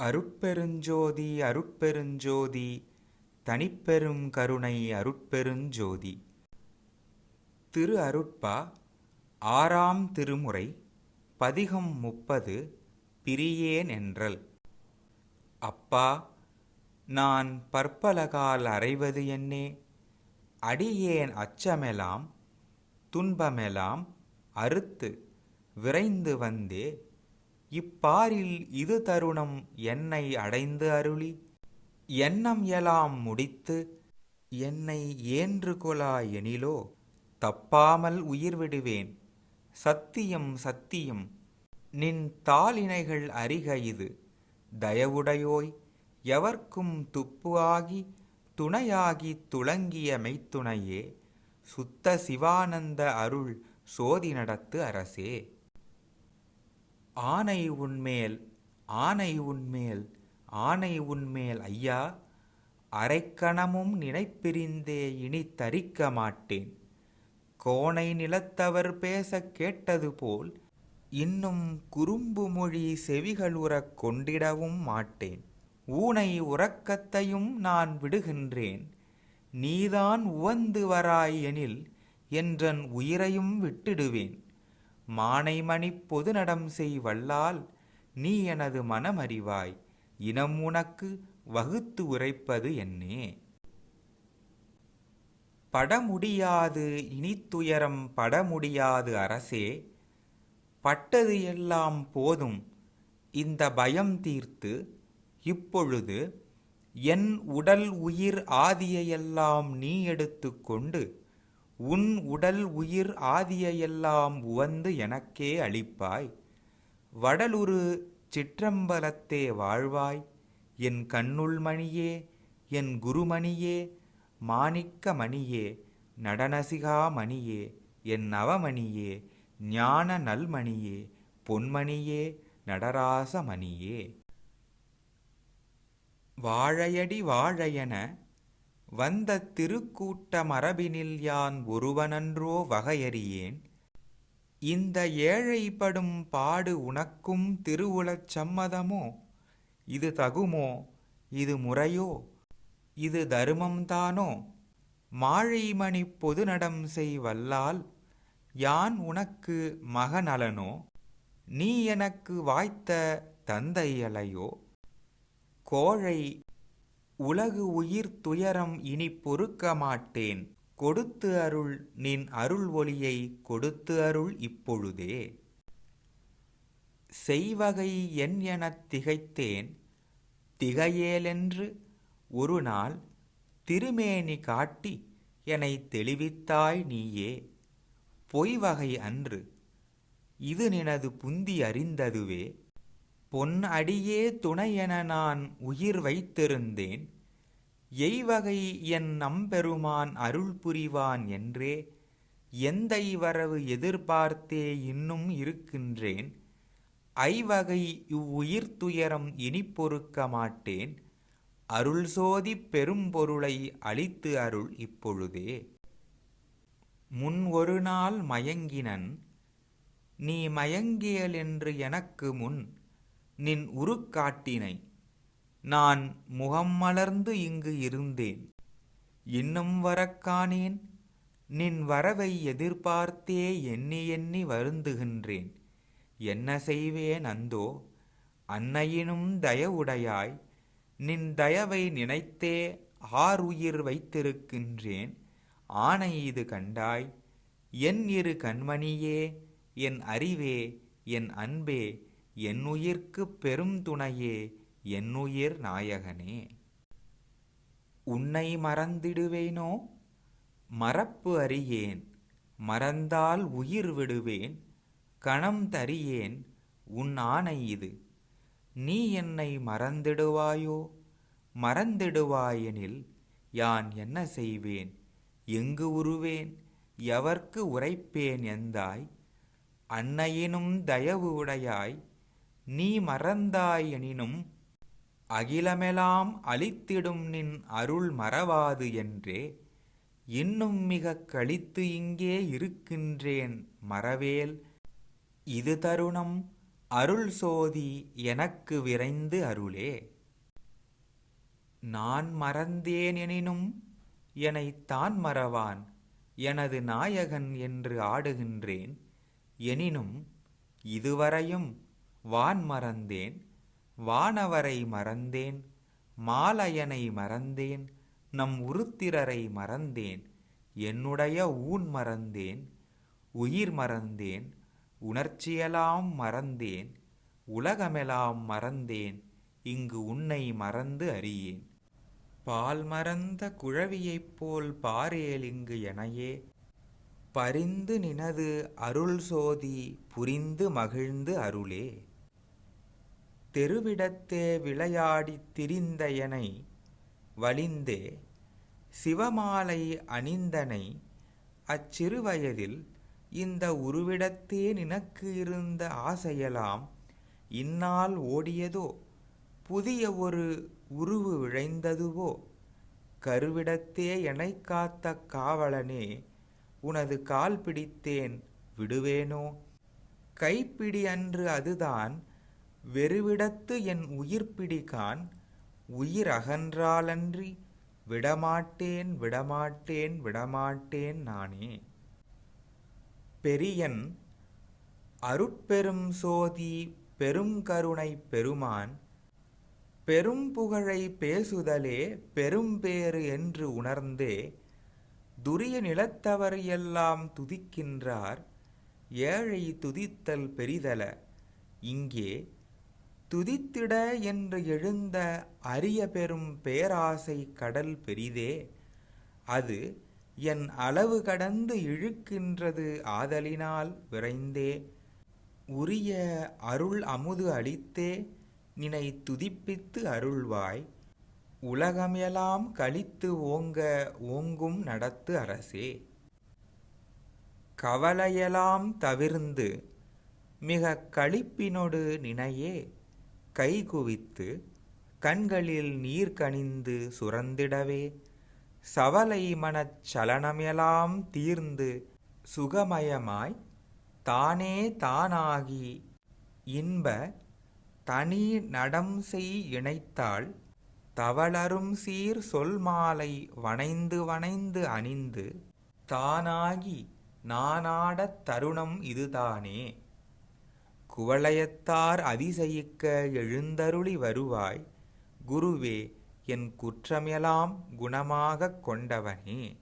அருட்பெருஞ்சோதி அருட்பெருஞ்சோதி தனிப்பெரும் கருணை அருட்பெருஞ்சோதி. திரு அருட்பா ஆறாம் திருமுறை பதிகம் முப்பது பிரியேன் என்றல். அப்பா நான் பற்பலகால் அறைவது என்னே? அடியேன் அச்சமெலாம் துன்பமெலாம் அறுத்து விரைந்து வந்தே? இப்பாரில் இது தருணம் என்னை அடைந்து அருளி. எண்ணம் எலாம் முடித்து என்னை ஏன்று கொலா எனிலோ தப்பாமல் உயிர் விடுவேன். சத்தியம் சத்தியம் நின் தாளினைகள் அறிக இது. தயவுடையோய் எவர்க்கும் துப்பு ஆகி துணையாகி துளங்கிய மெய்த்துணையே சுத்த சிவானந்த அருள் சோதி நடத்து அரசே. ஆனை உன்மேல் ஆனை உன்மேல் ஆனை உன்மேல் ஐயா அரைக்கணமும் நினைப்பிரிந்தே இனி தரிக்க மாட்டேன். கோணை நிலத்தவர் பேசக் கேட்டது போல் இன்னும் குறும்பு மொழி செவிகளுறக் கொண்டிடவும் மாட்டேன். ஊனை உறக்கத்தையும் நான் விடுகின்றேன். நீதான் உவந்து வராய் எனில் என்றன் உயிரையும் விட்டிடுவேன். மானைமணிப் பொதுநடம் செய் வல்லால் நீ எனது மனமறிவாய் இனம் உனக்கு வகுத்து உரைப்பது என்னே. படமுடியாது இனித்துயரம் படமுடியாது அரசே பட்டது எல்லாம் போதும் இந்த பயம் தீர்த்து இப்பொழுது என் உடல் உயிர் ஆதியையெல்லாம் நீ எடுத்துக்கொண்டு உன் உடல் உயிர் ஆதியையெல்லாம் உவந்து எனக்கே அளிப்பாய். வடலுரு சிற்றம்பலத்தே வாழ்வாய். என் கண்ணுள் மணியே என் குருமணியே மாணிக்க மணியே நடனசிகா மணியே என் நவமணியே ஞான நல்மணியே பொன்மணியே நடராசமணியே வாழையடி வாழையென வந்த திருக்கூட்ட மரபினில் யான் ஒருவனன்றோ வகையறியேன். இந்த ஏழைப்படும் பாடு உனக்கும் திருவுளச் சம்மதமோ? இது தகுமோ? இது முறையோ? இது தருமம்தானோ? மாழைமணி பொதுநடம் செய் வல்லால் யான் உனக்கு மகநலனோ? நீ எனக்கு வாய்த்த தந்தையலையோ? கோழை உலகு உயிர் துயரம் இனி பொறுக்க மாட்டேன். கொடுத்து அருள் நின் அருள் ஒளியை கொடுத்து அருள் இப்பொழுதே. செய்வகை என் எனத் திகைத்தேன். திகையேலென்று ஒரு நாள் திருமேனி காட்டி என்னை தெளிவித்தாய் நீயே. பொய்வகை அன்று இது நினது புந்தி அறிந்ததுவே. பொன் அடியே துணையென நான் உயிர் வைத்திருந்தேன். எய்வகை என் நம்பெருமான் அருள் புரிவான் என்றே எந்தை வரவு எதிர்பார்த்தே இன்னும் இருக்கின்றேன். ஐவகை இவ்வுயிர் துயரம் இனி பொறுக்க மாட்டேன். அருள் சோதி பெரும்பொருளை அளித்து அருள் இப்பொழுதே. முன் ஒரு நாள் மயங்கினன். நீ மயங்கியல் என்று எனக்கு முன் நின் உருக்காட்டினை. நான் முகம் மலர்ந்து இங்கு இருந்தேன். இன்னும் வரக்கானேன் நின் வரவை எதிர்பார்த்தே எண்ணி எண்ணி வருந்துகின்றேன். என்ன செய்வேன் அந்தோ? அன்னையினும் தயவுடையாய். நின் தயவை நினைத்தே ஆறுயிர் வைத்திருக்கின்றேன். ஆனை இது கண்டாய். என் இரு கண்மணியே என் அறிவே என் அன்பே என்னுயிர்க்கு பெரும் துணையே என்னுயிர் நாயகனே. உன்னை மறந்திடுவேனோ? மறப்பு அறியேன். மறந்தால் உயிர் விடுவேன். கணம் தறியேன் உன் ஆணை இது. நீ என்னை மறந்திடுவாயோ? மறந்திடுவாயெனில் யான் என்ன செய்வேன்? எங்கு உருவேன்? எவர்க்கு உரைப்பேன் எந்தாய்? அன்னையினும் தயவு உடையாய். நீ மறந்தாயெனினும் அகிலமெலாம் அழித்திடும் நின் அருள் மறவாது என்றே இன்னும் மிக கழித்து இங்கே இருக்கின்றேன் மறவேல். இது தருணம் அருள் சோதி எனக்கு விரைந்து அருளே. நான் மறந்தேன் எனினும் எனைத் தான் மறவான் எனது நாயகன் என்று ஆடுகின்றேன். எனினும் இதுவரையும் வான் மறந்தேன் வானவரை மறந்தேன் மாலையனை மறந்தேன் நம் உருத்திரரை மறந்தேன் என்னுடைய ஊன் மறந்தேன் உயிர் மறந்தேன் உணர்ச்சியெல்லாம் மறந்தேன் உலகமெல்லாம் மறந்தேன் இங்கு உன்னை மறந்து அறியேன். பால் மறந்த குழவியைப் போல் பாரேல் இங்கு எனையே பரிந்து நினது அருள் சோதி புரிந்து மகிழ்ந்து அருளே. தெருவிடத்தே விளையாடித் திரிந்தயனை வலிந்தே சிவமாலை அணிந்தனை அச்சிறுவயதில் இந்த உருவிடத்தே நினக்கு இருந்த ஆசையெல்லாம் இந்நாள் ஓடியதோ? புதிய ஒரு உருவு விழைந்ததுவோ? கருவிடத்தே எனைக் காத்த காவலனே உனது கால் பிடித்தேன் விடுவேனோ? கைப்பிடி அன்று அதுதான் வெறுவிடத்து என் உயிர்ப்பிடிகான் உயிர் அகன்றாலன்றி விடமாட்டேன் விடமாட்டேன் விடமாட்டேன் நானே. பெரியன் அருட்பெரும் சோதி பெருங்கருணை பெருமான் பெரும் புகழை பேசுதலே பெரும்பேறு என்று உணர்ந்தே துரிய நிலத்தவர் எல்லாம் துதிக்கின்றார் ஏழை துதித்தல் பெரிதல இங்கே துதித்திட என்று எழுந்த அரிய பெரும் பேராசை கடல் பெரிதே அது என் அளவு கடந்து இழுக்கின்றது ஆதலினால் விரைந்தே. உரிய அருள் அமுது அளித்தே நினை துதிப்பித்து அருள்வாய். உலகமெல்லாம் கழித்து ஓங்க ஓங்கும் நடத்து அரசே. கவலையெல்லாம் தவிர்ந்து மிக களிப்பினொடு நினையே. கைகுவித்து கண்களில் நீர் கனிந்து சுரந்திடவே சவலை மனச் சலனமெல்லாம் தீர்ந்து சுகமயமாய் தானே தானாகி இன்ப தனி நடம் செய் இணைத்தாள் தவளரும் சீர் சொல் மாலை வனைந்து வனைந்து அணிந்து தானாகி நானாடத் தருணம் இதுதானே. குவளையத்தார் அதிசயிக்க எழுந்தருளி வருவாய். குருவே என் குற்றமெல்லாம் குணமாகக் கொண்டவனே.